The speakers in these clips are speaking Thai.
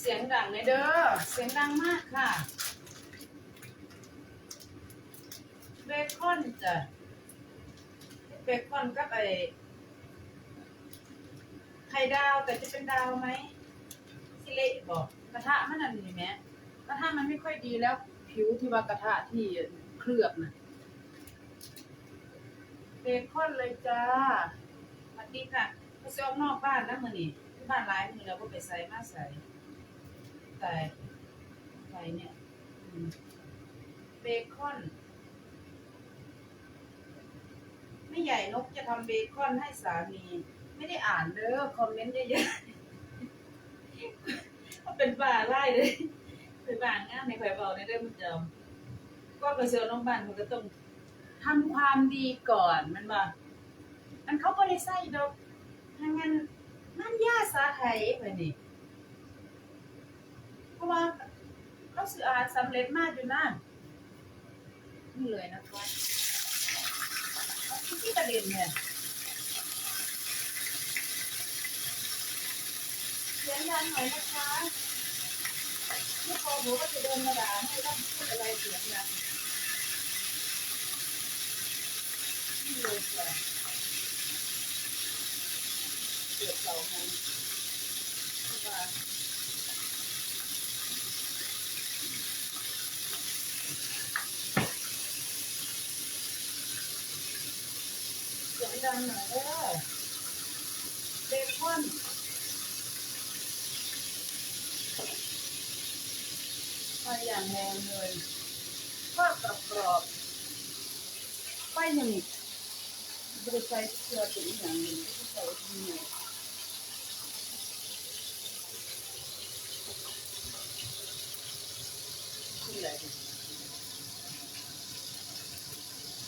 เสียงดังเลยเด้อ เสียงดังมากค่ะ เบคอนจ้ะ เบคอนกับไอไข่ดาวแต่จะเป็นดาวไหมสิเละบอกกระทะมันอันนี้ไหมกระทะมันไม่ค่อยดีแล้ว ผิวที่ว่ากระทะที่เคลือบนะเบคอนเลยจ้าสวัสดีค่ะไปซื้อออกนอกบ้านนะมือนี่ที่บ้านร้ายมือแล้วก็ไปใส่มาใส่ แต่ใส่เนี่ยเบคอน ไม่ใหญ่นกจะทำเบคอนให้สามี ไม่ได้อ่านเด้อคอมเมนต์เยอะๆเขาเป็นบ้าไล่เลยเป็นบ้างานในใครบอกในเรื่องมันจำก็ไปเซลล์น้องบ้านมันก็ต้องทำความดีก่อนมันว่ามันเขาบริใส่ดอกทางนั้นนั่นยาสาไทยไปนี่ เพราะว่าเขาสื่ออาหารสำเร็จมากอยู่นะนี่เลยนะคะที่ประเด็นเนี่ยเสียงดังหน่อยนะคะที่พอหนูก็จะเดินมาด่าให้ต้องพูดอะไรเสียงดังนี่เลยจ้ะเกิดเสาให้เพราะว่าเสียง ดังหน่อยเด้อเบคอนไฟอย่างแรงเลยทอดกรอบกรอบๆไฟหนึ่งบริไฟเชื่อถึงอย่างหนึ่งที่ใส่ที่ไหนที่ไหน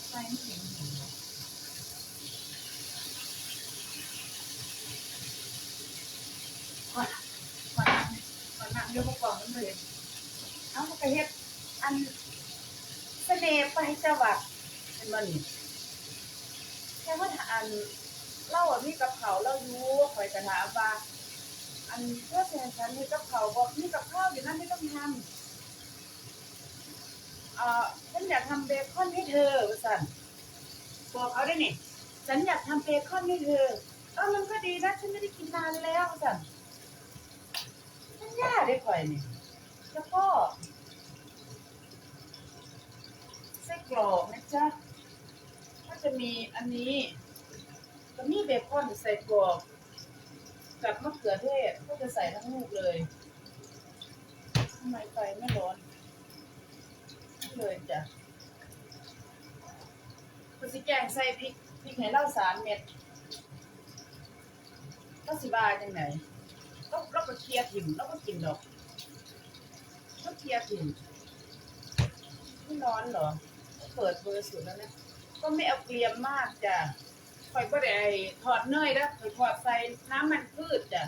ไฟไม่ถึงหัวขอขอนั่งขอนั่งเดี๋ ยวพวกกล่องมันเลยเอาไปเฮ็ดอันเสน่ห์ไปจังหวัดเป็นมันแค่ว่าถ้าอันเล่าอะมีกับเขาเล่าอยู่คอยจะถามว่าอันเพื่อแทนฉันมีกับเขาบอกมีกับข้าวอยู่นั่นไม่ต้องทำเอ่อฉันอยากทำเบคอนให้เธอสันบอกเอาได้นี่ฉันอยากทำเบคอนให้เธอเออมันก็ดีนะฉันไม่ได้กินนานแล้วสันฉันย่าได้ข่อยนี่ แล้วก็ไส้กรอกนะจ๊ะก็จะมีอันนี้ก็มีเบคอนใส่กรอกกับมะเขือเทศก็จะใส่ทั้งลูกเลยทำไมไฟไม่ร้อนเลยจ้ะก็สิแกงใส่พริกพริกให้เล่าสามเม็ดก็สิบาจังไหนก็เราก็เคลียร์ถิ่มเราก็กินดอก ก็เคลียร์ถิ่นไม่ร้อนเหรอ เปิดเบอร์สุดแล้วนะ ก็ไม่เอาเกลียมมากจ้ะคอยก็ได้ถอดเนยนะคอยถอดใส่น้ำมันพืชจ้ะ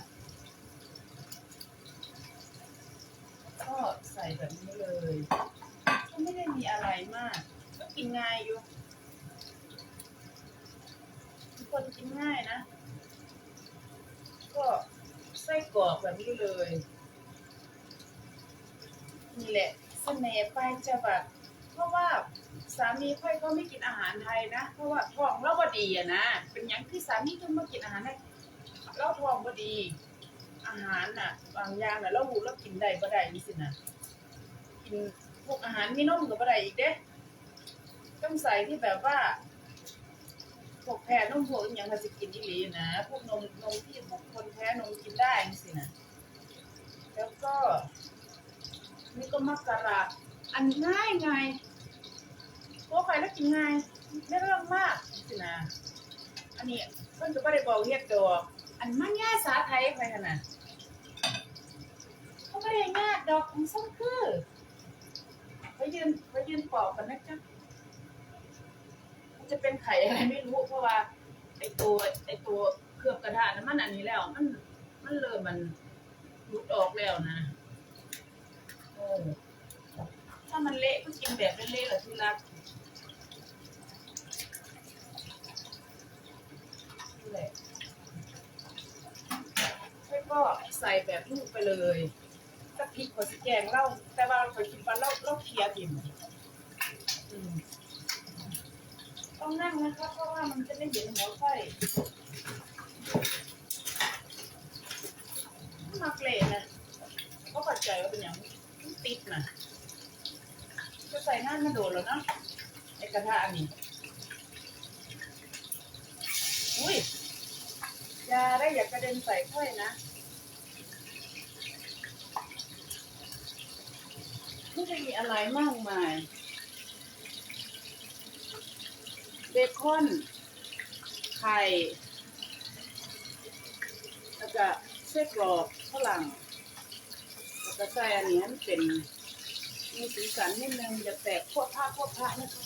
ก็ใส่แบบนี้เลย ก็ไม่ได้มีอะไรมาก ก็กินง่ายอยู่คนกินง่ายนะ ก็ไส้กรอกแบบนี้เลย นี่แหละเสน่ห์ไปจะแบบเพราะว่าสามีค่อยก็ไม่กินอาหารไทยนะ เพราะว่าท้องเราบดีอะนะ เป็นอย่างที่สามีถึงมากินอาหารไทยเราท้องบดี อาหารน่ะ บางอย่างน่ะเราหูเรากินได้บ่ได้นี่สินะกินพวกอาหารมีนมก็บ่ได้อีกเด้ต้องใส่ที่แบบว่าพวกแพ้นมพวกอย่างเขาจะกินอีหลีนะพวกนมนมที่บุคคลแพ้นมกินได้นี่สินะแล้วก็ นี่ก็มักกะระอันง่ายไงพวกใครแล้วกินง่ายไม่เรื่องมากสินะอันนี้เพิ่นก็ไม่ได้บอกเรียกดอกอันมันง่ายสาไทยไปขนาดเขาไม่ได้ง่ายดอกของส้มคือไปยืนไปยืนปอกกันนะจ๊ะมันจะเป็นไข่อะไรไม่รู้เพราะว่าไอตัวไอตัวเคลือบกระดาษนั้นมันอันนี้แล้ว มันมันเริ่มมันหลุดออกแล้วนะ โอ้ถ้า มันเละก็กินแบบเละๆเหรอที่รักนี่แล้วก็ใส่แบบลูกไปเลยพริกขอสิแกงเล่าแต่ว่าขอยคิดว่าเราเราเคียร์ถิ่มต้องนั่งนะครับเพราะว่ามันจะไม่เห็นหัวไฟมาเกลนะก็ปัจจัยว่าเป็นอย่างติดนะ จะใส่น้ามาโดนแล้วเนาะไอกระทะอันนี้อุ้ยอยาได้อย่ากระเด็นใส่ค่อยนะไม่ได้มีอะไรมากมาย เบคอน ไข่ แล้วก็เส้นกรอบฝรั่งแล้วก็ใส่อันนี้ให้มันเป็น มีสีสันนิดนึงอย่าแตกโคตรผ้าโคตรผ้านะคะ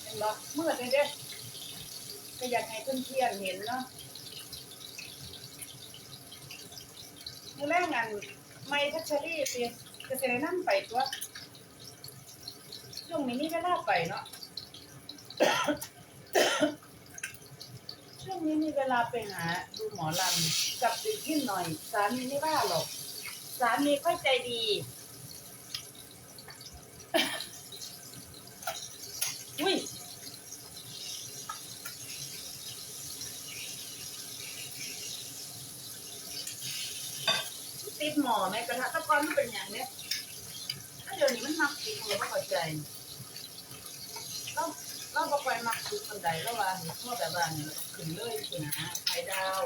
เห็นปะเมื่อเด้ก็อยากให้เพื่อนๆเห็นเนาะมื่อแรกงานไม่ทัชชอรี่สิจะเสได็นั่งไปตัวช่วงนี้นี่ก็น่าไปเนาะช่วงนี้มีเวลาไปหาดูหมอลำกับดึกขึ้นหน่อยสามีไม่ว่าหรอก สามีค่อยใจดี อุ้ยติดหมอไหมกระทะตะกอนมันเป็นอย่างเนี้ยถ้าเดี๋ยวนี้มันมักติดเราไม่เข้าใจเราเราบอกไปมักติดคนใดแล้วว่าเห็นชอแบบว่าเนี่ยเราก็ขึ้นเลยสินะไข่ดาว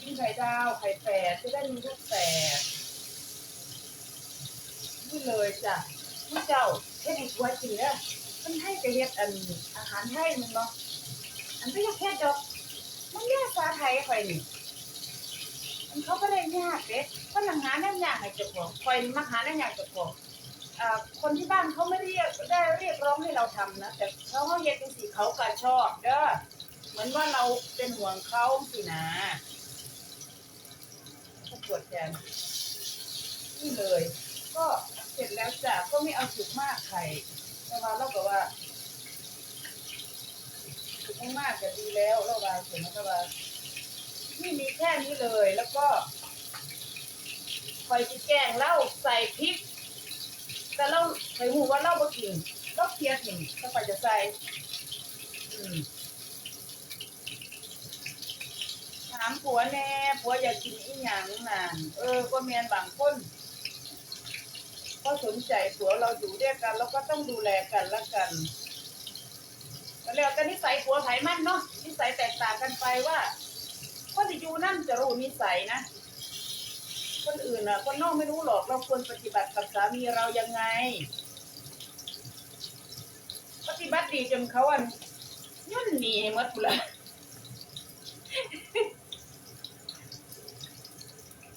กินไข่ดาวไข่แฝดจะได้มีลูกแฝด นี่เลยจ้ะผู้เจ้าเฮ็ดให้ตัวเนี่ยมันให้ไปเฮ็ดอันอาหารไทยมันเนาะอันไม่ยากแค่ดอกมันแยกภาษาไทยไปนี่มันเขาก็ได้ยากเด็กก็หนังหาแน่ยากให้เจ้าของคอยมาหาแน่ยากเจ้าของคนที่บ้านเขาไม่ได้เรียกได้เรียกร้องให้เราทำนะแต่เขาเขาเยกเป็นสีเขาก็ชอบเด้อเหมือนว่าเราเป็นห่วงเขาสินะปวดแทนนี่เลย ก็ สร็จแล้วจ้ะก็ไม่เอาสุกมากไข่แต่ว่าเราก็ว่าสุกไม่มากจะดีแล้วเราว่าเสร็จแล้วก็ว่านี่มีแค่นี้เลยแล้วก็คอยจิแกงเล้าใส่พริก แต่เราใส่หูว่าเล้าบ่กินเราเคลียร์ทิ้งถ้าไปจะใส่ถามผัวแน่ผัวอยากกินอีหยังนั่นเออก็เมียนบางคน ก็สนใจผัวเราอยู่ด้วยกัน แล้วก็ต้องดูแลกันละกันแล้วแต่นิสัยผัวไผมันเนาะนิสัยแตกต่างกันไปว่าคนที่อยู่นั่นจะรู้นิสัยนะ คนอื่นอะ คนนอกไม่รู้หรอกเราควรปฏิบัติกับสามีเรายังไง ปฏิบัติดีจนเขาอันย่นหนีให้มดกูละ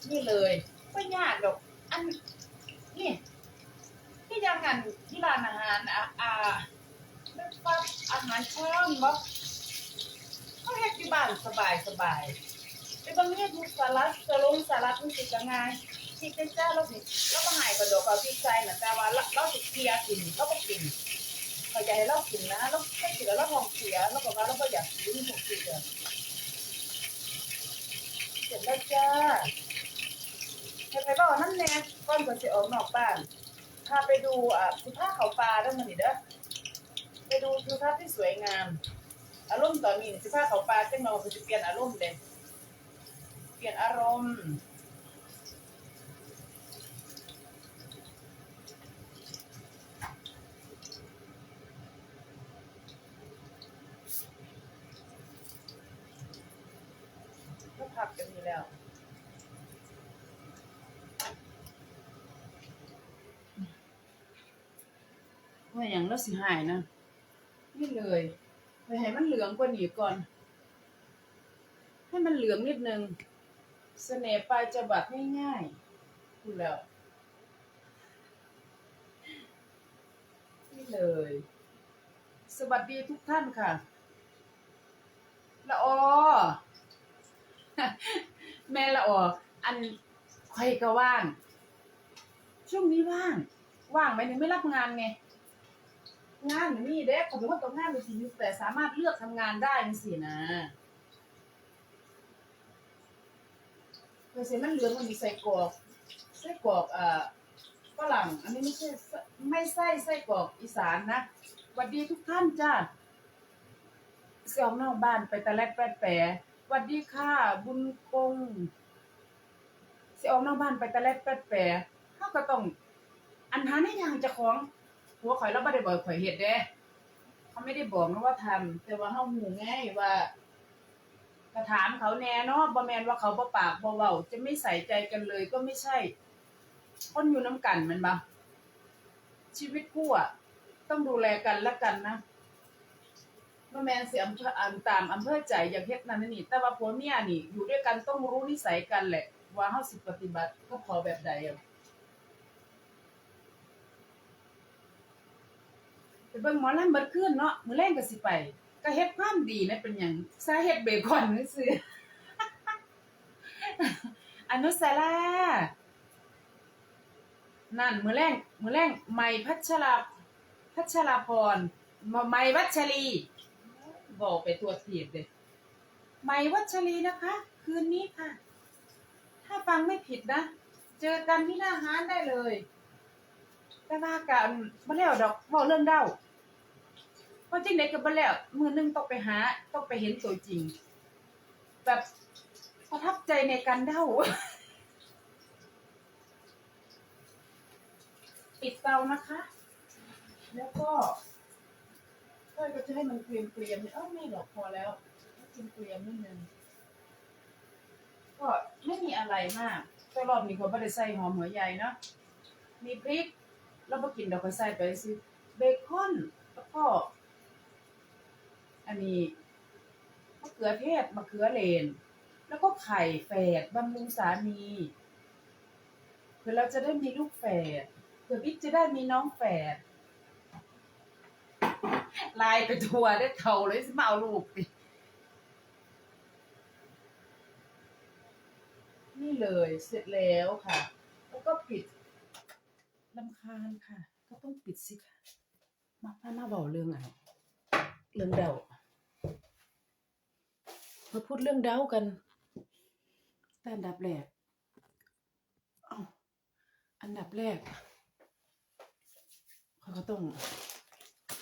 นี่เลยไม่ยากหรอกอันนี่ ที่ยังกันที่ร้านอาหารอะอ่าไม่ปั๊บอาหารช่องบอกเขาเฮ็ดที่บ้านสบายสบายไปบางเฮ็ดมุกสลัดสลงสลัดมันสิก็ง่ายที่เป็นเจ้าเราสิเราก็หายกระโดดเอาพริกใส่น่ะแต่ว่าเราเราสิเคลียร์กินเราบ่กินเขาอยากให้เรากินนะเราไม่กินแล้วเราท้องเสียเราก็ว่าเราบ่อยากกินทุกทีเด้อเสร็จแล้วจ้าให้ไปบอนั่นแน่ก่อนก่อนสิออกนอกบ้าน พาไปดูอะสุภาพเขาปลาด้อมื้อนี้เด้อไปดูทิวทัศน์ที่สวยงาม อารมณ์ตอนนี้สิพาเขาปลาจังเราคือจะเปลี่ยนอารมณ์เลยเปลี่ยนอารมณ์ก็พักกันนี้แล้ว ว่าอย่างเราสิหายนะ นี่เลย ไปให้มันเหลืองกว่านี้ก่อน ให้มันเหลืองนิดนึง เสน่ห์ปลายจะบัดง่ายๆพูดแล้ว นี่เลย สวัสดีทุกท่านค่ะ ละออแม่ละอออันใครก็ว่าง ช่วงนี้ว่าง ว่างไหมถึงไม่รับงานไง งานมีเด็กผมเป็นคนตกงานเป็นสิอยู่แต่สามารถเลือกทำงานได้นี่สินะเดี๋ยเสียมันเหลืองมันมีใส่กรอกไส้กรอกเอ่อฝรั่งอันนี้ไม่ใช่ไม่ใส่ไส้กรอกอีสานนะสวัสดีทุกท่านจ้าเสี่ยวนอกบ้านไปตะแลดแปดแปรสวัสดีค่ะบุญกงเสี่ยวนอกบ้านไปตะแลดแปดแปรเขาก็ต้องอันหาในอย่างเจะของ หัวข่อยแล้วบ่ได้บอกข่อยเฮ็ดเด้เขาไม่ได้บอกนะว่าทำแต่ว่าเฮาหูไงว่าก็ถามเขาแน่เนาะบ่แมนว่าเขาบ่ปากบ่เว้าจะไม่ใส่ใจกันเลยก็ไม่ใช่ คนอยู่น้ำกันแมันบ่ชีวิตคู่อะต้องดูแลกันและกันนะบ่แมนสิอำเภออันตามอำเภอใจอยากเฮ็ดนั่นนนนี่แต่ว่าผัวเมียนี่อยู่ด้วยกันต้องรู้นิสัยกันแหละ ว่าเฮาสิปฏิบัติก็พอแบบใดอะ ไปเบิ่งหมอลำเบิดคืนเนาะมื้อแรงก็สิไป ก็เฮ็ดความดีนะเป็นหยังสาเฮ็ดเบคอนซื่ออนุสารานั่น มื้อแรงมื้อแรงใหม่พัชราพัชราพรมาใหม่วัชรี บอกไปตัวทีบเลยใหม่วัชรีนะคะ คืนนี้ค่ะ ถ้าฟังไม่ผิดนะ เจอกันที่หน้าห้านได้เลย แต่ว่ากันบ่แล้วดอกเว้าเรื่องเด้าเพราะจริงเด็กกับบ่แล้วมือหนึงต้องไปหาต้องไปเห็นตัวจริง แบบประทับใจในการเด้าปิดเตานะคะ แล้วก็ก็ก็จะให้มันเกรียมเกรียมเอ้าไม่หรอกพอแล้วเกรียมเกรียมนิดนึงก็ไม่มีอะไรมากแต่รอบนี้เขาไม่ได้ใส่หอมหัวใหญ่เนาะมีพริก แล้วพอกินเราก็ใส่ไปสิเบคอนแล้วก็ อันนี้มะเขือเทศมะเขือเลน แล้วก็ไข่แฝดบำรุงสามีเพื่อเราจะได้มีลูกแฝดเพื่อบิ๊กจะได้มีน้องแฝดลายไปทัวร์ได้เท่าเลยสิมาเอาลูกดินี่เลยเสร็จแล้วค่ะ แล้วก็ปิด ลำคาญค่ะ ก็ต้องปิดสิค่ะ มาพามาบอกเรื่องอะไรเรื่องเดามาพูดเรื่องเดากันแต่อันดับแรกเอาอันดับแรกเขาก็ต้อง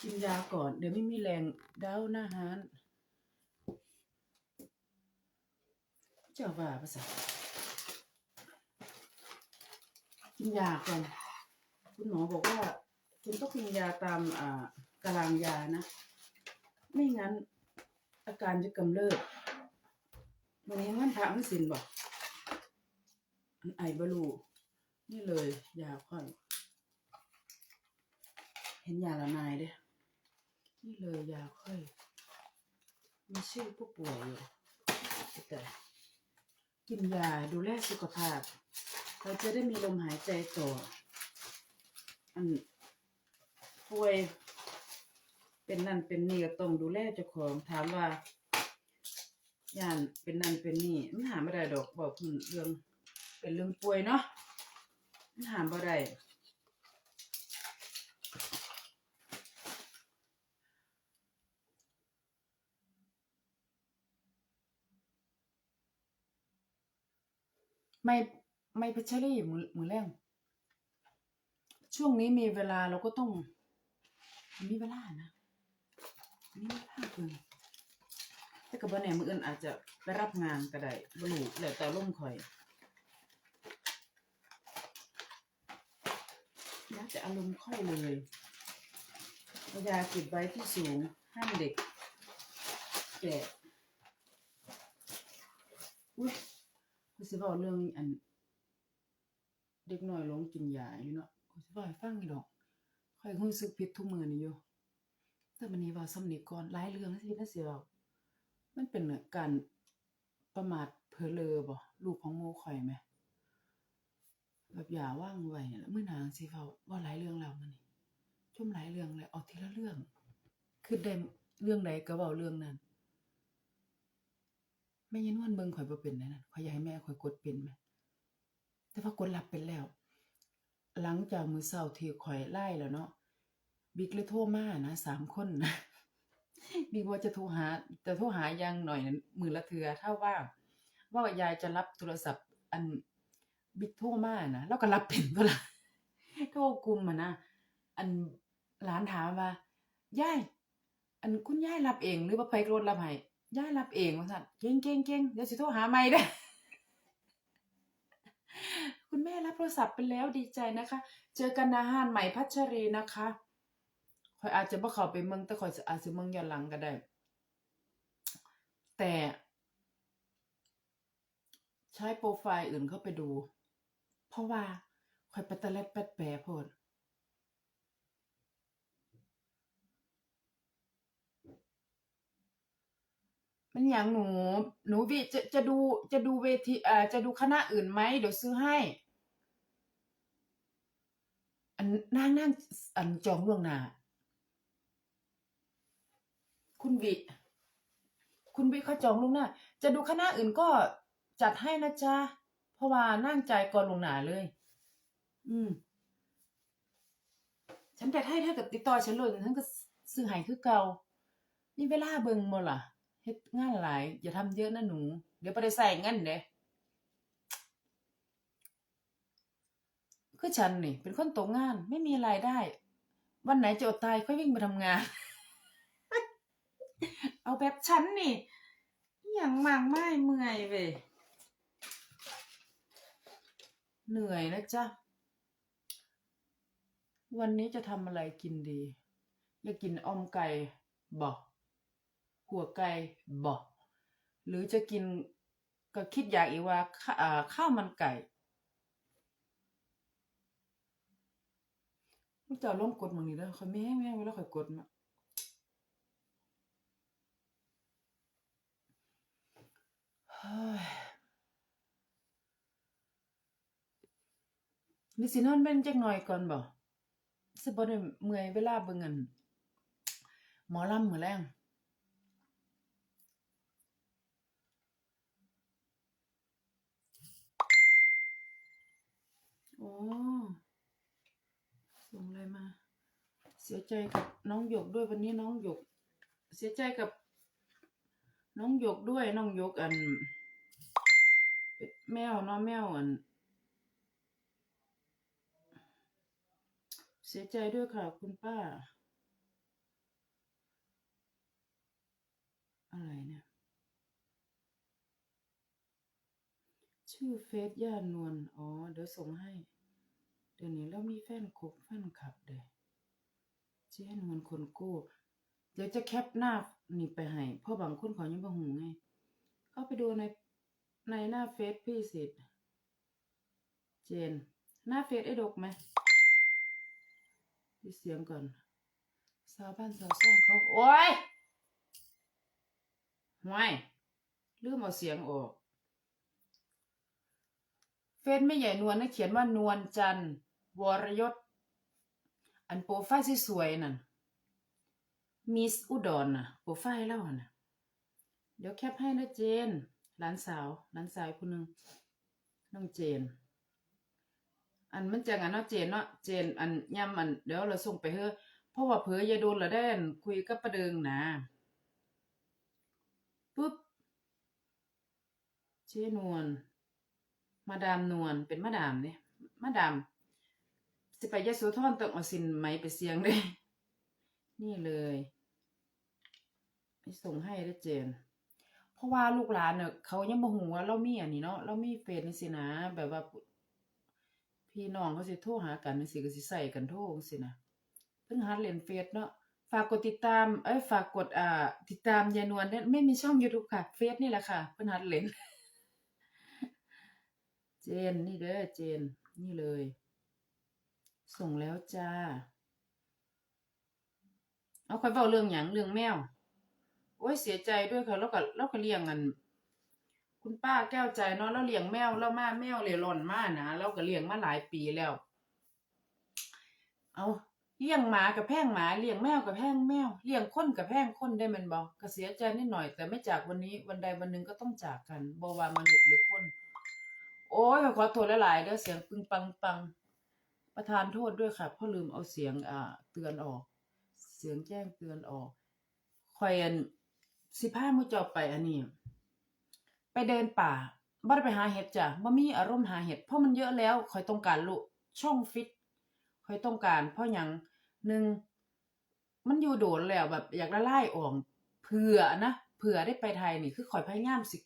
กินยาก่อน เดี๋ยวไม่มีแรงเดาหน้าฮานเจ้าว่าภาษากินยาก่อน คุณหมอบอกว่า คุณต้องกินยาตามอ่าตารางยานะ ไม่งั้น อาการจะกำเริบวันนี้มันพระมันสินบอกอันไอบลูนี่เลย ยาค่อย เห็นยาละนายเด้นี่เลยยาค่อยมีชื่อผู้ป่วยอยู่แต่กินยาดูแลสุขภาพ เราจะได้มีลมหายใจต่อ อันป่วย เป็นนั่นเป็นนี่ก็ต้องดูแลเจ้าของถามว่าย่านเป็นนั่นเป็นนี่มันหาไม่ได้ดอกบอกเพิ่นเรื่อง เป็นเรื่องป่วยเนาะมันหาบ่ได้ไม่ไม่พัชรีมือมือแรง ช่วงนี้มีเวลาเราก็ต้องมีเวลานะมีเวลาเพิ่นแต่กับว่าแหน่มืออื่นอาจจะไปรับงานก็ได้บ่รู้แล้วแต่ล่มข่อยแล้วแต่อารมณ์ค่อยเลยเอายาเก็บไว้ที่สูงห้ามเด็กแก่อุ้ยกูสิบอกเรื่องอัน เด็กน้อยลงกินยาอยู่เนาะ สิบอกให้ฟังอยู่ดอกค่อยรู้สึกผิดทุกมื้อนี่อยู่แต่มันนี้ว่าสำนึกก่อนหลายเรื่องที่น่าเสียเว้ามันเป็นการประมาทเพ้อเลอบ่ลูกของโมข่อยแหมแบบอย่าว่างไว้นี่แหละมื้อหน้าสิเว้าว้าหลายเรื่องแล้วมื้อนี้ชมหลายเรื่องแล้วเอาทีละเรื่องคือได้เรื่องใดก็เว้าเรื่องนั้นแม่ยันวนเบิ่งข่อยบ่เป็นแน่นั่นข่อยอยากให้แม่ข่อยกดเป็นแหมแต่ว่ากดรับเป็นแล้ว หลังจากมือเช้าที่ข่อยไล่แล้วเนาะบิ๊กเลยโทรมานะสามคนนะบิ๊กว่าจะโทรหาจะโทรหายังหน่อยนะมือละเทือถ้าว่า ว่ายายจะรับโทรศัพท์ อันบิ๊กโทรมานะเราก็รับเป็นตัวละโทรกลุ่มอะนะอันหลานถามว่ายายอันคุณยายรับเอง หรือว่าไผรถรับให้ยายรับเองว่าซั่นเก่งเก่งเก่งเดี๋ยวสิโทรหาใหม่เด้ คุณแม่รับโทรศัพท์ไปแล้วดีใจนะคะ เจอกันนาหานใหม่พัชรีนะคะคอยอาจจะบ่เข้าไปเมืองแต่คอยอาจจะเมืองย้อนหลังก็ได้ แต่ใช้โปรไฟล์อื่นเข้าไปดู เพราะว่าคอยไปตะเล็ดแปดแปรโพด มันอย่างหนู หนูวิจะจะดูจะดูเวทีเอ่อจะดูคณะอื่นไหมเดี๋ยวซื้อให้อันนั่งนั่งอันจองล่วงหน้าคุณวิคุณวิเขาจองล่วงหน้า จะดูคณะอื่นก็จัดให้นะจ๊ะเพราะว่านั่งใจก่อนลงหน้าเลย อืม ฉันจัดให้ถ้ากับติดต่อฉันเลยฉันก็ซื้อให้คือเก่านี่เวลาเบิ่งบ่ล่ะ ฮ็ดงานหลาย อย่าทำเยอะนะหนู เดี๋ยวบ่ได้ใส่เงินเด้คือฉันนี่ เป็นคนตกงานไม่มีรายได้ วันไหนจะอดตายค่อยวิ่งมาทำงาน เอาแบบฉันนี่อย่างมากไม่เมื่อยเว้ยเหนื่อยนะจ๊ะ วันนี้จะทำอะไรกินดี อยากกินออมไก่บ่ หัวไก่บ่หรือจะกินก็คิดอยากอีกว่าข้าวมันไก่มันจะเอาลงกดมึงนี่เด้อคอยไม่แห้งไม่แห้เวลาคอยกดมาเฮ้ยนี่สินอนเป็นจักหน่อยก่อนบ่สิบ่ได้เมื่อยเวลาเบิ่งอันหมอลำมือแลง โอ้ส่งอะไรมา เสียใจกับน้องหยกด้วยวันนี้น้องหยก เสียใจกับ น้องหยกด้วยน้องหยกอันเป็นแมวเนาะแมวอัน เสียใจด้วยค่ะคุณป้า อะไรเนี่ย ชื่อเฟซย่านวลอ๋อ เดี๋ยวส่งให้ เดี๋ยวนี้เรามีแฟนคบแฟนคลับเด้ เจ๊นคนกู้ เดี๋ยวจะแคปหน้านี่ไปให้เพราะบางคนเขายังบ่หูไงเข้าไปดูในในหน้าเฟซพี่สิทธิ์เจน หน้าเฟซไอ้ดกไหมดูเสียงก่อนสาวบ้านสาวซ่องเขาโอ้ยห่วยลืมเอาเสียงออก เฟซไม่ใหญ่นวลนะเขียนว่านวลจันทร์วรยศ อันโปรไฟล์สวยๆนั่นมิสอุดรน่ะโปรไฟล์เล่าน่ะ เดี๋ยวแคปให้นะเจนหลานสาวหลานสาวคนหนึ่งน้องเจน อันมันจังอันเนาะเจนเนาะเจน อันย่ำอันเดี๋ยวเราส่งไปเฮ้อเพราะว่าเผยอยาโดนละได้อันคุยกับประเดิงนะปุ๊บเจนวลมาดามนวลเป็นมาดามเนี่ยมาดาม สิไปยะโสธรต้องเอาสินไหมไปเสียงเด้นี่เลยไปส่งให้ได้เจน เพราะว่าลูกหลานเนี่ยเขายังบ่ฮู้ว่าเรามีอันนี้เนาะเรามีเฟซนี่สินะ แบบว่า พี่น้องเขาสิโทรหากันจังซี่ก็สิใส่กันโทรจังซี่นะเพิ่งหัดเล่นเฟซเนาะฝากกดติดตาม เอ้ยฝากกดอ่า ติดตามยานวลเนี่ยไม่มีช่อง YouTube ค่ะ เฟซนี่แหละค่ะ เพิ่นหัดเล่น เจนนี่เด้อเจน นี่เลย ส่งแล้วจ้า เอาค่อยเว้าเรื่องหยังเรื่องแมว โอ้ยเสียใจด้วยค่ะแล้วก็แล้วก็เลี้ยงอัน คุณป้าแก้วใจเนาะแล้วเลี้ยงแมวแล้วมาแมวเลยหล่นมานะแล้วก็เลี้ยงมาหลายปีแล้ว เอาเลี้ยงหมากับแพงหมาเลี้ยงแมวกับแพงแมวเลี้ยงคนกับแพงคนได้มันบ่ก็เสียใจนิดหน่อย แต่ไม่จากวันนี้วันใดวันหนึ่งก็ต้องจากกันบ่ว่ามนุษย์หรือคน โอ้ยขอโทษหลายๆเด้อเสียงปึงปังปัง ประทานโทษด้วยค่ะเพราะลืมเอาเสียงอ่าเตือนออก เสียงแจ้งเตือนออกคอยอันสิพามูเจาไปอันนี้ ไปเดินป่าบ่ได้ไปหาเห็ดจ้ะบ่มีอารมณ์หาเห็ดเพราะมันเยอะแล้วข่อยต้องการลุช่องฟิตข่อยต้องการ เพราะหยังหนึ่งมันอยู่โดนแล้วแบบอยากละลายออกเผื่อนะเผื่อได้ไปไทยนี่คือข่อยพยายามสิ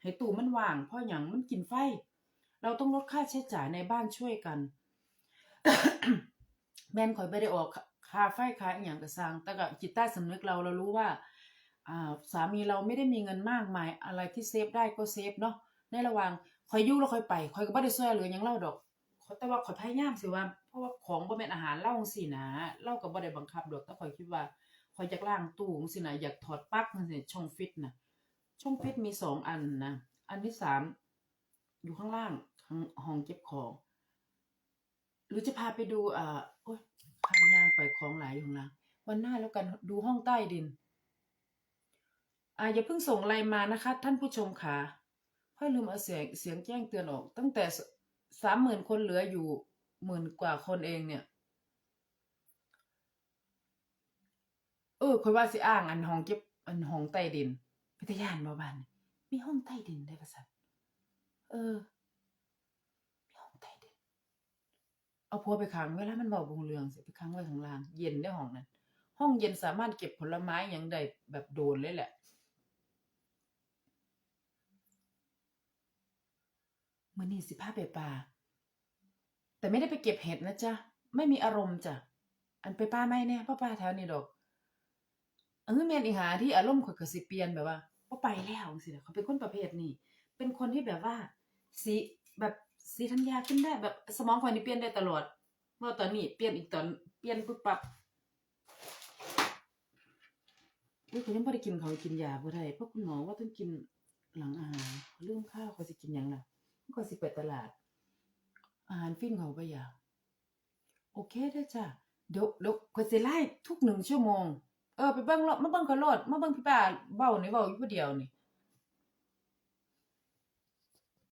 ให้ตู้มันว่างเพราะหยังมันกินไฟ เราต้องลดค่าใช้จ่ายในบ้านช่วยกัน แม่นข่อยบ่ได้ออกค่าไฟค่าอีหยังก็สร้างแต่ก็จิตใต้สำนึกเราเรารู้ว่าอ่าสามีเราไม่ได้มีเงินมากมายอะไรที่เซฟได้ก็เซฟเนาะในระหว่างคอยยู่แล้วค่อยไปคอยก็บ่ได้ช่วยเหลือยังเล่าดอกแต่ว่าข่อยพยายามสิว่า เพราะว่าของบ่แม่นอาหารเล่าจังซี่นะเล่าก็บ่ได้บังคับดอกแต่ข่อยคิดว่าข่อยอยากล้างตู้จังซี่นะอยากถอดปลั๊กจังซี่ช่องฟิตนะช่องฟิตมีสองอันนะอันที่สามอยู่ข้างล่างข้างห้องเก็บของ รือจะพาไปดูอ่าโอ๊ยทางยางไปของหลายอยู่ข้างวันหน้าแล้วกันดูห้องใต้ดิน อ่าอย่าเพิ่งส่งไลน์มานะคะ ท่านผู้ชมค่ะค่อยลืมเอาเสียงเสียงแจ้งเตือนออก ตั้งแต่สามหมื่นคนเหลืออยู่หมื่นกว่าคนเองเนี่ย เออค่อยว่าสิอ้างอันห้องเก็บอันห้องใต้ดินพิทยานบ่บ้านมีห้องใต้ดินได้ประสันเออ มีห้องใต้ดิน เอาพัวไปขังเวลามันเบาบงเรืองเสิไปขังไว้ข้างล่าง เย็นได้ห้องนั้นห้องเย็นสามารถเก็บผลไม้อย่างใดแบบโดนเลยแหละมื่อนี้สิพาไปป่า แต่ไม่ได้ไปเก็บเห็ดนะจ๊ะ ไม่มีอารมณ์จ้ะ อันไปป่าไม่แน่เพราะป่าแถวนี้ดอกเออแม่นอีหาที่อารมณ์ข่อยก็สิเปลี่ยนแบบว่าบ่ไปแล้วจังซี่น่ะเขาเป็นคนประเภทนี้ เป็นคนที่แบบว่าสีแบบ สีธัญญาขึ้นได้แบบ สมองข่อยนี่เปลี่ยนได้ตลอดว่าตอนนี้เปลี่ยนอีกตอนเปลี่ยนปุ๊บปั๊บอุ้ยข่อยยังบ่ได้กินเขากินยาบ่ได้เพราะคุณหมอว่าต้องกินหลังอาหารเรื่องข้าวเข่อยสิกินยังล่ะก็สิไปตลาด อาหารฟินเขาไปอยากโอเคได้จ้ะเดี๋ยวเดี๋ยวก็สิไล่ทุกหนึ่งชั่วโมง เออไปเบิ่งรถมาเบิ่งเขาโลดมาเบิ่งพี่ป้าเว้านี่เว้าอยู่ผู้เดียวนี่